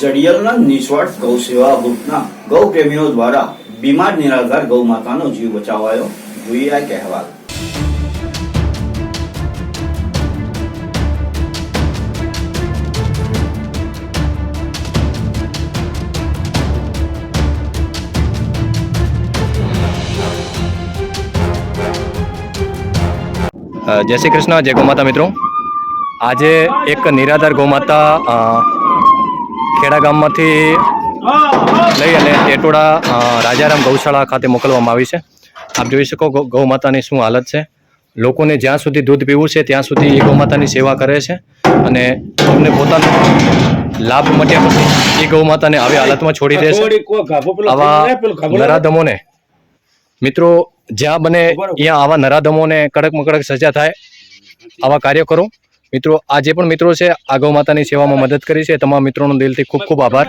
જડિયલના નિસ્વાર્થ ગૌ સેવા ગ્રુપના ગૌ પ્રેમીઓ દ્વારા બીમાર નિરાધાર ગૌ માતાનો જીવ બચાવાયો. જોઈએ આ કહેવાય જય શ્રી કૃષ્ણ જય ગૌમાતા મિત્રો. આજે એક નિરાધાર ગૌમાતા ખેડા ગામમાંથી લઈ અને ટેટોડા રાજારામ ગૌશાળા ખાતે મોકલવામાં આવી છે. આપ જોઈ શકો ગૌ- ગૌમાતાની શું હાલત છે. લોકોને જ્યાં સુધી દૂધ પીવું છે ત્યાં સુધી એ ગૌમાતાની સેવા કરે છે. અને અમને પોતાનો લાભ મટ્યા પછી એ ગૌમાતાને આવી હાલતમાં છોડી દે છે. આવા નરાધમોને. મિત્રો જ્યાં બને ત્યાં આવા નરાધમોને કડકમાં કડક સજા થાય આવા કાર્ય કરો. મિત્રો આ જે પણ મિત્રો છે આગવ માતાની સેવામાં મદદ કરી છે. તમામ મિત્રોનો દિલથી ખૂબ ખૂબ આભાર.